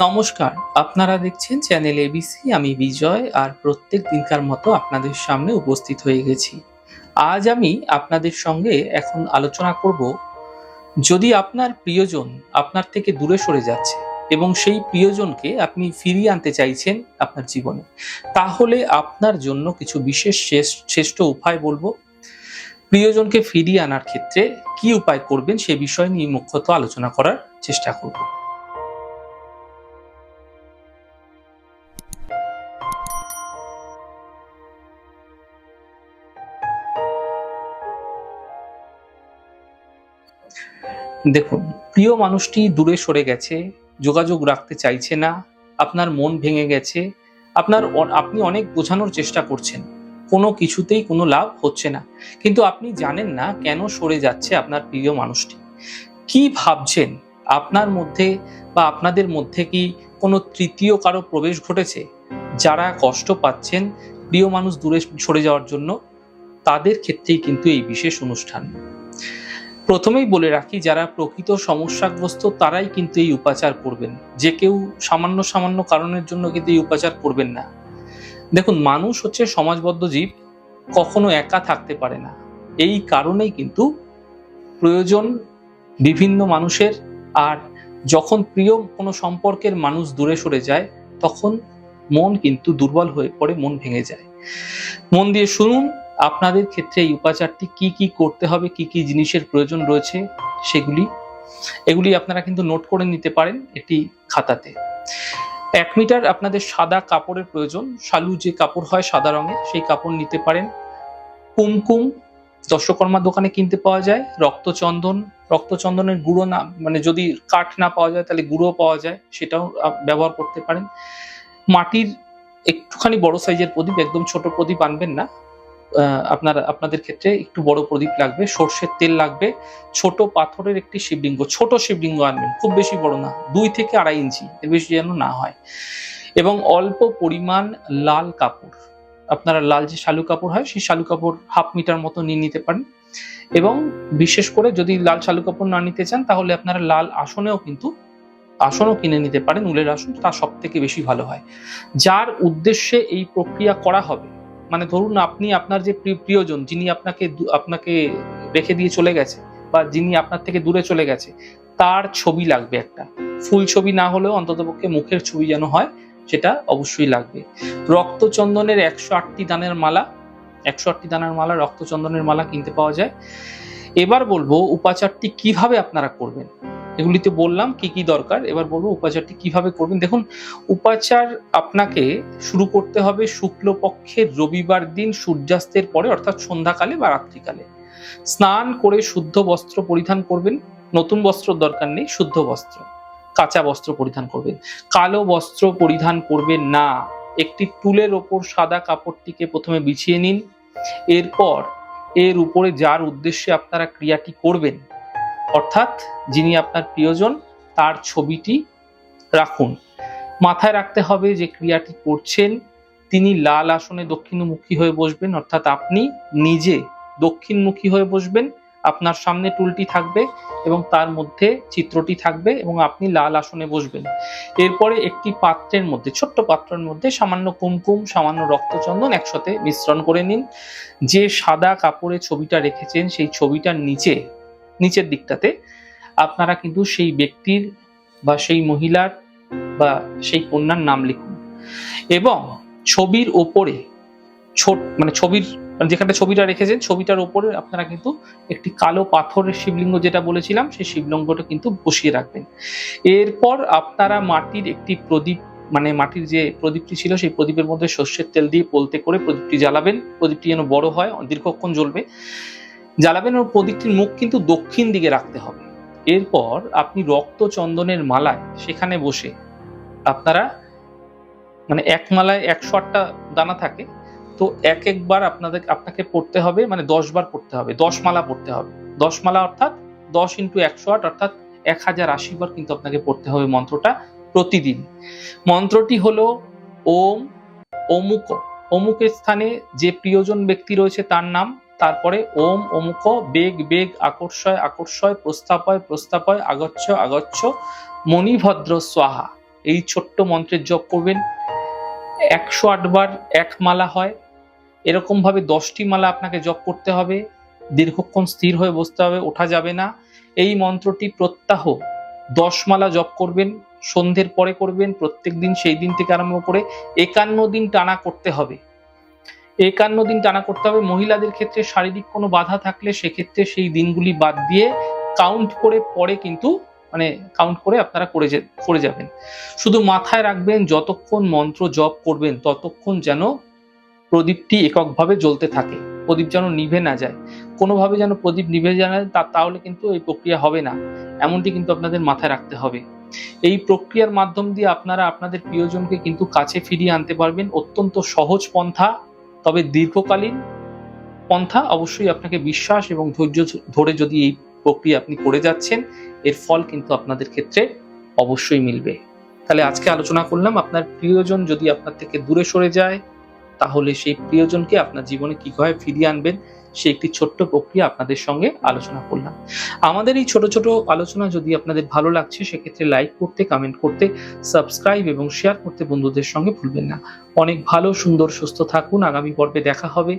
নমস্কার, আপনারা দেখছেন চ্যানেল এবিসি আমি বিজয় আর প্রত্যেক দিনকার মতো আপনাদের সামনে উপস্থিত হয়ে গেছি। আজ আমি আপনাদের সঙ্গে এখন আলোচনা করব, যদি আপনার প্রিয়জন আপনার থেকে দূরে সরে যাচ্ছে এবং সেই প্রিয়জনকে আপনি ফিরিয়ে আনতে চাইছেন আপনার জীবনে, তাহলে আপনার জন্য কিছু বিশেষ শ্রেষ- শ্রেষ্ঠ উপায় বলব। প্রিয়জনকে ফিরিয়ে আনার ক্ষেত্রে কি উপায় করবেন সে বিষয় নিয়ে মুখ্যত আলোচনা করার চেষ্টা করব। দেখুন, প্রিয় মানুষটি দূরে সরে গেছে, যোগাযোগ রাখতে চাইছে না, আপনার মন ভেঙে গেছে, আপনার আপনি অনেক বোঝানোর চেষ্টা করছেন, কোনো কিছুতেই কোনো লাভ হচ্ছে না। কিন্তু আপনি জানেন না কেন সরে যাচ্ছে আপনার প্রিয় মানুষটি। কি ভাবছেন? আপনার মধ্যে বা আপনাদের মধ্যে কি কোনো তৃতীয় কারও প্রবেশ ঘটেছে? যারা কষ্ট পাচ্ছেন প্রিয় মানুষ দূরে সরে যাওয়ার জন্য, তাদের ক্ষেত্রেই কিন্তু এই বিশেষ অনুষ্ঠান। প্রথমেই বলে রাখি, যারা প্রকৃত সমস্যাগ্রস্ত তারাই কিন্তু এই উপাচার করবেন। যে কেউ সামান্য সামান্য কারণের জন্য কিন্তু এই উপাচার করবেন না। দেখুন, মানুষ হচ্ছে সমাজবদ্ধ জীব, কখনো একা থাকতে পারে না। এই কারণেই কিন্তু প্রয়োজন বিভিন্ন মানুষের, আর যখন প্রিয় কোনো সম্পর্কের মানুষ দূরে সরে যায়, তখন মন কিন্তু দুর্বল হয়ে পড়ে, মন ভেঙে যায়। মন দিয়ে শুনুন আপনাদের ক্ষেত্রে এই উপাচারটি কি কি করতে হবে, কি কি জিনিসের প্রয়োজন রয়েছে সেগুলি, এগুলি আপনারা কিন্তু নোট করে নিতে পারেন একটি খাতাতে। এক মিটার আপনাদের সাদা কাপড়ের প্রয়োজন, শালু যে কাপড় হয় সাদা রঙের সেই কাপড় নিতে পারেন। কুমকুম দর্শকর্মার দোকানে কিনতে পাওয়া যায়, রক্তচন্দন, রক্তচন্দনের গুঁড়ো না মানে যদি কাঠ না পাওয়া যায় তাহলে গুঁড়ো পাওয়া যায়, সেটাও ব্যবহার করতে পারেন। মাটির একটুখানি বড় সাইজের প্রদীপ, একদম ছোট প্রদীপ আনবেন না আপনার, আপনাদের ক্ষেত্রে একটু বড় প্রদীপ লাগবে, সর্ষের তেল লাগবে, ছোট পাথরের একটি শিবলিঙ্গ, ছোট শিবলিঙ্গ আনবেন, খুব বেশি বড় না, দুই থেকে আড়াই ইঞ্চি, এর বেশি যেন না হয়। এবং অল্প পরিমাণ লাল কাপড়, আপনারা লাল যে শালু কাপড় হয়, সেই শালু কাপড় হাফ মিটার মতো নিয়ে নিতে পারেন। এবং বিশেষ করে যদি লাল শালু কাপড় না নিতে চান, তাহলে আপনারা লাল আসনেও কিন্তু, আসনও কিনে নিতে পারেন, উলের আসন, তা সব থেকে বেশি ভালো হয়। যার উদ্দেশ্যে এই প্রক্রিয়া করা হবে মানে ধরুন আপনি আপনার যে প্রিয়জন যিনি আপনাকে আপনাকে রেখে দিয়ে চলে গেছে বা যিনি আপনার থেকে দূরে চলে গেছে, তার ছবি লাগবে একটা। ফুল ছবি না হলেও অন্ততপক্ষে মুখের ছবি যেন হয়, সেটা অবশ্যই লাগবে। রক্তচন্দনের একশো আটটি দানের মালা, একশো আটটি দানের মালা, রক্তচন্দনের মালা কিনতে পাওয়া যায়। এবার বলব, উপাচারটি কীভাবে আপনারা করবেন? এগুলিতে বললাম কি কি দরকার। এবার বলব উপাচারটি কীভাবে করবেন। দেখুন, উপাচার আপনাকে শুরু করতে হবে শুক্লপক্ষের রবিবার দিন সূর্যাস্তের পরে, অর্থাৎ সন্ধ্যাকালে বা রাত্রিকালে। স্নান করে শুদ্ধ বস্ত্র পরিধান করবেন। নতুন বস্ত্র দরকার নেই, শুদ্ধ বস্ত্র। কাঁচা বস্ত্র পরিধান করবেন। কালো বস্ত্র পরিধান করবেন না। একটি টুলের ওপর সাদা কাপড়টিকে প্রথমে বিছিয়ে নিন। এরপর এর উপরে যার উদ্দেশ্যে আপনারা ক্রিয়াটি করবেন অর্থাৎ যিনি আপনার প্রিয়জন, তার ছবিটি রাখুন। মাথায় রাখতে হবে যে ক্রিয়াটি করছেন, তিনি লাল আসনে দক্ষিণমুখী হয়ে বসবেন, অর্থাৎ আপনি নিজে দক্ষিণমুখী হয়ে বসবেন, আপনার সামনে টুলটি থাকবে এবং তার মধ্যে চিত্রটি থাকবে এবং আপনি লাল আসনে বসবেন। এরপরে একটি পাত্রের মধ্যে, ছোট্ট পাত্রের মধ্যে সামান্য কুমকুম, সামান্য রক্তচন্দন একসাথে মিশ্রণ করে নিন। যে সাদা কাপড়ে ছবিটা রেখেছেন, সেই ছবিটার নিচে নিচের দিকটাতে, আপনারা কিন্তু সেই ব্যক্তির বা সেই মহিলার বা সেই কন্যার নাম লিখুন। এবং ছবির ওপরে ছোট মানে ছবির মানে যেখানে ছবিটা রেখেছেন, ছবিটার ওপরে আপনারা কিন্তু একটি কালো পাথরের শিবলিঙ্গ যেটা বলেছিলাম, সেই শিবলিঙ্গটা কিন্তু বসিয়ে রাখবেন। এরপর আপনারা মাটির একটি প্রদীপ মানে মাটির যে প্রদীপটি ছিল, সেই প্রদীপের মধ্যে সর্ষের তেল দিয়ে পোলতে করে প্রদীপটি জ্বালাবেন। প্রদীপটি যেন বড় হয়, দীর্ঘক্ষণ জ্বলবে। জ্বালাবেন ও প্রদীপটির মুখ কিন্তু দক্ষিণ দিকে রাখতে হবে। এরপর আপনি রক্ত চন্দনের মালায় সেখানে বসে আপনারা মানে এক মালায় একশো আটটা দানা থাকে, তো এক একবার আপনাদের আপনাকে পড়তে হবে মানে দশ বার পড়তে হবে, দশ মালা পড়তে হবে। দশ মালা অর্থাৎ দশ ইন্টু একশো আট অর্থাৎ এক হাজার আশি বার কিন্তু আপনাকে পড়তে হবে মন্ত্রটা প্রতিদিন। মন্ত্রটি হলো ওম অমুক, অমুকের স্থানে যে প্রিয়জন ব্যক্তি রয়েছে তার নাম তারপরে ওম অমুক, বেগ বেগ, আকর্ষয় আকর্ষয় প্রস্তাপয় প্রস্তাপয় আগচ্ছ আগচ্ছ, মণিভদ্র, স্বাহা। এই ছোট্ট মন্ত্রের জপ করবেন। একশো আটবার এক মালা হয়। এরকম ভাবে দশটি মালা আপনাকে জপ করতে হবে। দীর্ঘক্ষণ স্থির হয়ে বসতে হবে, ওঠা যাবে না। এই মন্ত্রটি প্রত্যাহ। দশ মালা জপ করবেন, সন্ধ্যের পরে করবেন, প্রত্যেক দিন সেই দিন থেকে আরম্ভ করে একান্ন দিন টানা করতে হবে। একান্ন দিন টানা করতে হবে। মহিলাদের ক্ষেত্রে শারীরিক কোনো বাধা থাকলে সেক্ষেত্রে সেই দিনগুলি বাদ দিয়ে কাউন্ট করে পরে কিন্তু মানে কাউন্ট করে আপনারা করে করে যাবেন। শুধু মাথায় রাখবেন, যতক্ষণ মন্ত্র জপ করবেন, ততক্ষণ যেন প্রদীপটি এককভাবে জ্বলতে থাকে। প্রদীপ যেন নিভে না যায়। কোনোভাবে যেন প্রদীপ নিভে যায় তা তাহলে কিন্তু এই প্রক্রিয়া হবে না। এমনটি কিন্তু আপনাদের মাথায় রাখতে হবে। এই প্রক্রিয়ার মাধ্যম দিয়ে আপনারা আপনাদের প্রিয়জনকে কিন্তু কাছে ফিরিয়ে আনতে পারবেন। অত্যন্ত সহজ পন্থা তবে দীর্ঘকালীন পন্থা অবশ্যই আপনাকে বিশ্বাস এবং ধৈর্য ধরে যদি এই প্রক্রিয়া আপনি করে যাচ্ছেন, এর ফল কিন্তু আপনাদের ক্ষেত্রে অবশ্যই মিলবে। তাহলে আজকে আলোচনা করলাম, আপনার প্রিয়জন যদি আপনার থেকে দূরে সরে যায়, তাহলে সেই প্রিয়জনকে আপনার জীবনে কীভাবে ফিরিয়ে আনবেন সে একটি ছোট্ট প্রক্রিয়া আপনাদের সঙ্গে আলোচনা করলাম। আমাদের এই ছোট ছোট আলোচনা যদি আপনাদের ভালো লাগছে, সেক্ষেত্রে লাইক করতে কমেন্ট করতে সাবস্ক্রাইব এবং শেয়ার করতে বন্ধুদের সঙ্গে ভুলবেন না। অনেক ভালো, সুন্দর, সুস্থ থাকুন। আগামী পর্বে দেখা হবে।